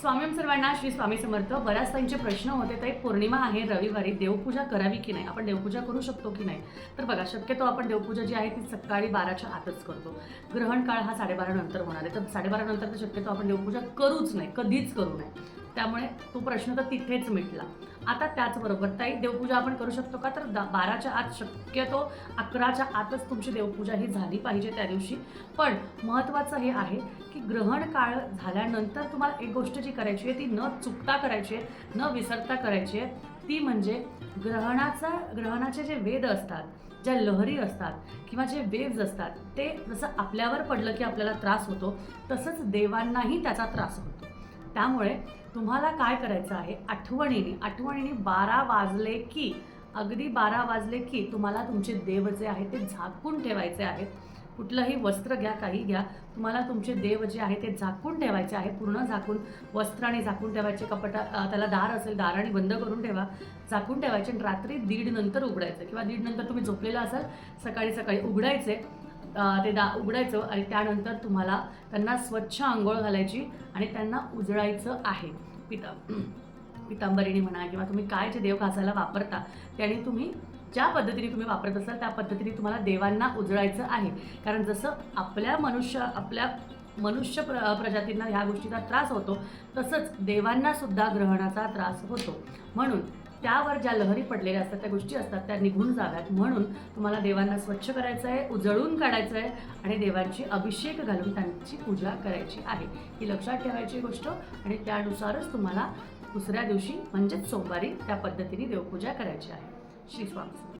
स्वामी सर्वांना श्री स्वामी समर्थ. बऱ्याच त्यांचे प्रश्न होते तर एक पौर्णिमा आहे रविवारी देवपूजा करावी की नाही? आपण देवपूजा करू शकतो की नाही? तर बघा शक्यतो आपण देवपूजा जी आहे ती सकाळी बाराच्या आतच करतो. ग्रहण काळ हा साडेबारा नंतर होणार आहे. तर साडेबारा नंतर तर शक्यतो आपण देवपूजा करूच नाही कधीच करू नये त्यामुळे तो प्रश्न तर तिथेच मिटला. आता त्याचबरोबर ताई देवपूजा आपण करू शकतो का? तर दा बाराच्या आत शक्यतो अकराच्या आतच तुमची देवपूजा ही झाली पाहिजे त्या दिवशी. पण महत्त्वाचं हे आहे की ग्रहण काळ झाल्यानंतर तुम्हाला एक गोष्ट जी करायची आहे ती न चुकता करायची आहे न विसरता करायची आहे ती म्हणजे ग्रहणाचा ग्रहणाचे जे वेद असतात ज्या लहरी असतात किंवा जे वेव्ज असतात ते जसं आपल्यावर पडलं की आपल्याला त्रास होतो तसंच देवांनाही त्याचा त्रास होतो. त्यामुळे तुम्हाला काय करायचं आहे? आठवणीने आठवणीने बारा वाजले की अगदी बारा वाजले की तुम्हाला तुमचे देव जे आहे ते झाकून ठेवायचे आहेत कुठलंही वस्त्र घ्या काही घ्या तुम्हाला तुमचे देव जे आहे ते झाकून ठेवायचे आहे पूर्ण झाकून वस्त्राने झाकून ठेवायचे कपटा त्याला दार असेल दाराने बंद करून ठेवा झाकून ठेवायचे आणि रात्री दीड नंतर उघडायचं. किंवा दीड नंतर तुम्ही झोपलेला असाल सकाळी सकाळी उघडायचे ते दा उघडायचं आणि त्यानंतर तुम्हाला त्यांना स्वच्छ आंघोळ घालायची आणि त्यांना उजळायचं आहे. पिता पितांबरिणी म्हणा किंवा तुम्ही काय जे देव घासायला वापरता त्याने तुम्ही ज्या पद्धतीने तुम्ही वापरत असाल त्या पद्धतीने तुम्हाला देवांना उजळायचं आहे. कारण जसं आपल्या मनुष्य आपल्या मनुष्य प्र प्रजातींना ह्या गोष्टीचा त्रास होतो तसंच देवांना सुद्धा ग्रहणाचा त्रास होतो. म्हणून त्यावर ज्या लहरी पडलेल्या असतात त्या गोष्टी असतात त्या निघून जाव्यात. म्हणून तुम्हाला देवांना स्वच्छ करायचं आहे उजळून काढायचं आहे आणि देवांची अभिषेक घालून त्यांची पूजा करायची आहे. ही लक्षात ठेवायची गोष्ट आणि त्यानुसारच तुम्हाला दुसऱ्या दिवशी म्हणजेच सोमवारी त्या पद्धतीने देवपूजा करायची आहे. श्री स्वामी